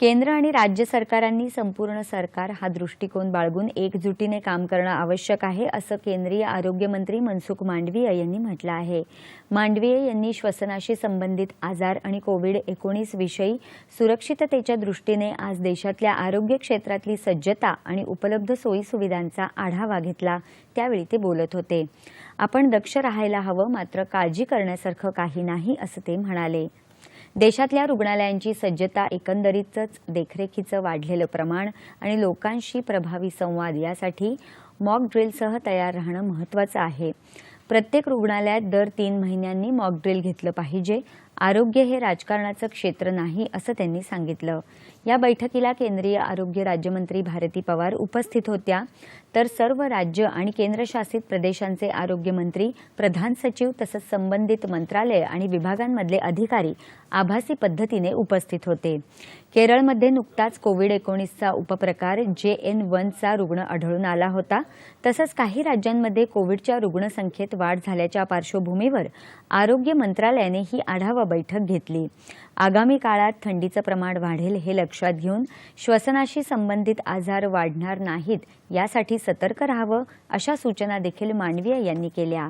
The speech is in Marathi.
केंद्र आणि राज्य सरकारांनी संपूर्ण सरकार हा दृष्टिकोन बाळगून एकजुटीने काम करणं आवश्यक आहे असं केंद्रीय आरोग्यमंत्री मनसुख मांडवीय यांनी म्हटलं आहे. मांडवीय यांनी श्वसनाशी संबंधित आजार आणि कोविड एकोणीस विषयी सुरक्षिततेच्या दृष्टीने आज देशातल्या आरोग्य क्षेत्रातली सज्जता आणि उपलब्ध सोयीसुविधांचा आढावा घेतला त्यावेळी ते बोलत होते. आपण दक्ष राहायला हवं मात्र काळजी करण्यासारखं काही नाही असं ते म्हणाले. देशातल्या रुग्णालयांची सज्जता एकंदरीतच देखरेखीचं वाढलेलं प्रमाण आणि लोकांशी प्रभावी संवाद यासाठी मॉक ड्रिलसह तयार राहणं महत्त्वाचं आहे. प्रत्येक रुग्णालयात दर तीन महिन्यांनी मॉक ड्रिल घेतलं पाहिजे. आरोग्य हे राजकारणाचं क्षेत्र नाही असं त्यांनी सांगितलं. या बैठकीला केंद्रीय आरोग्य राज्यमंत्री भारती पवार उपस्थित होत्या. तर सर्व राज्य आणि केंद्रशासित प्रदेशांचे आरोग्यमंत्री प्रधान सचिव तसंच संबंधित मंत्रालय आणि विभागांमधले अधिकारी आभासी पद्धतीने उपस्थित होते. केरळमध्ये नुकताच कोविड एकोणीसचा उपप्रकार जे एन वनचा रुग्ण आढळून आला होता. तसंच काही राज्यांमध्ये कोविडच्या रुग्णसंख्येत वाढ झाल्याच्या पार्श्वभूमीवर आरोग्य मंत्रालयाने ही आढावा बैठक घेतली. आगामी काळात थंडीचं प्रमाण वाढेल हे लक्षात घेऊन श्वसनाशी संबंधित आजार वाढणार नाहीत यासाठी सतर्क राहावं अशा सूचना देखील मांडवीय यांनी केल्या.